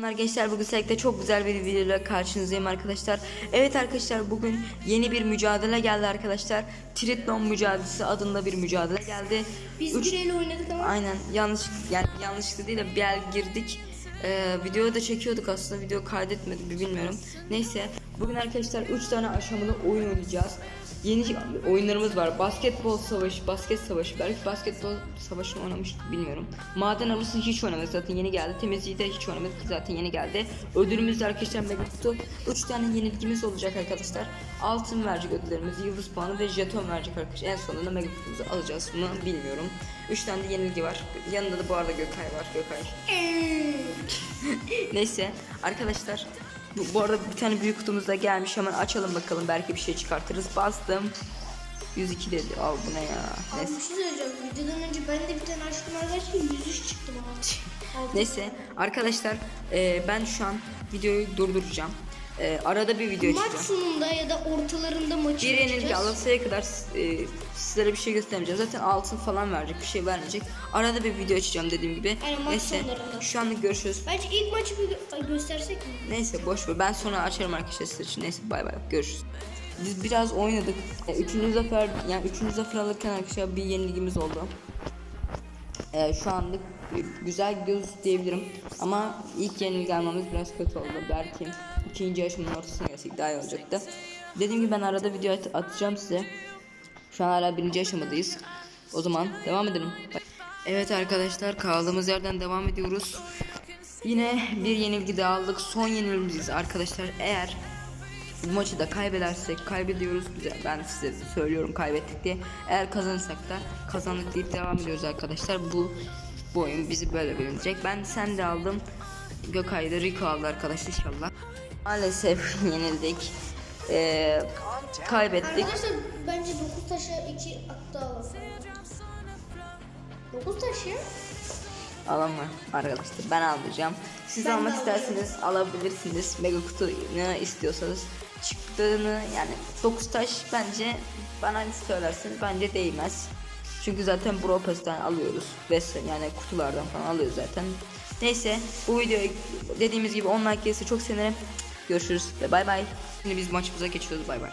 Merhabalar gençler bugün sizlerle çok güzel bir videoyla karşınızdayım arkadaşlar. Evet arkadaşlar bugün yeni bir mücadele geldi arkadaşlar. Triathlon mücadelesi adında bir mücadele geldi. Biz Üç- bir el oynadık ama Aynen yanlış yani yanlışlıkla değil de bir el girdik. Ee, videoyu da çekiyorduk aslında video kaydetmedim bir bilmiyorum. Neyse bugün arkadaşlar 3 tane aşamalı oyun oynayacağız. Yeni oyunlarımız var. Basketbol savaşı, basket savaşı. Belki basketbol savaşını oynamıştık bilmiyorum. Maden avlusunu hiç oynamadık zaten yeni geldi. Temizliği de hiç oynamadık zaten yeni geldi. Ödülümüz de arkadaşlar mega kutu. 3 tane yenilgimiz olacak arkadaşlar. Altın verecek ödüllerimiz, yıldız puanı ve jeton verecek arkadaşlar. En sonunda mega kutumuzu alacağız. Bunu bilmiyorum. 3 tane de yenilgi var. Yanında da bu arada Gökay var. Gökay. Neyse. Arkadaşlar bu, bu arada bir tane büyük kutumuz da gelmiş. Hemen açalım bakalım. Belki bir şey çıkartırız. Bastım. 102 dedi. Al bu ne ya? Abi neyse, bir şey söyleyeceğim. Videodan önce ben de bir tane açtım arkadaşlar. 103 çıktı bana. Neyse. Arkadaşlar e, ben şu an videoyu durduracağım E, arada bir video Maç çekeceğim sonunda ya da ortalarında maçı bir yenilgi açacağız. alınsaya kadar e, sizlere bir şey göstermeyeceğim zaten altın falan verecek bir şey vermeyecek arada bir video açacağım dediğim gibi Aynen, maç neyse sonlarında. şu anlık görüşürüz Bence ilk maçı bir gö- göstersek mi? Neyse boş ver. Ben sonra açarım arkadaşlar sizler için. Neyse bay bay. Görüşürüz. Biz biraz oynadık. E, üçüncü zafer yani üçüncü zafer alırken arkadaşlar bir yenilgimiz oldu. E, şu anlık e, güzel göz diyebilirim. Ama ilk yenilgi almamız biraz kötü oldu. Belki ikinci yaşımın ortasına gelsek daha iyi olacaktı. Dediğim gibi ben arada video at- atacağım size. Şu an hala birinci aşamadayız. O zaman devam edelim. Evet arkadaşlar kaldığımız yerden devam ediyoruz. Yine bir yenilgi daha aldık. Son yenilgimiz arkadaşlar. Eğer bu maçı da kaybedersek kaybediyoruz. Güzel. Ben size söylüyorum kaybettik diye. Eğer kazanırsak da kazandık deyip devam ediyoruz arkadaşlar. Bu bu oyun bizi böyle bilinecek. Ben sen de aldım. Gökay da Rico aldı arkadaşlar inşallah. Maalesef yenildik. Ee, kaybettik. Arkadaşlar bence 9 taşa 2 hatta alalım. 9 taş ya. Alamam arkadaşlar ben almayacağım. Siz Ben almak isterseniz alabilirsiniz. Mega kutu ne istiyorsanız çıktığını yani 9 taş bence bana söylerseniz bence değmez. Çünkü zaten Bro Pass'ten alıyoruz. Ve yani kutulardan falan alıyoruz zaten. Neyse bu videoyu dediğimiz gibi 10 like gelirse çok sevinirim. Görüşürüz ve bay bay. Şimdi biz maçımıza geçiyoruz bay bay.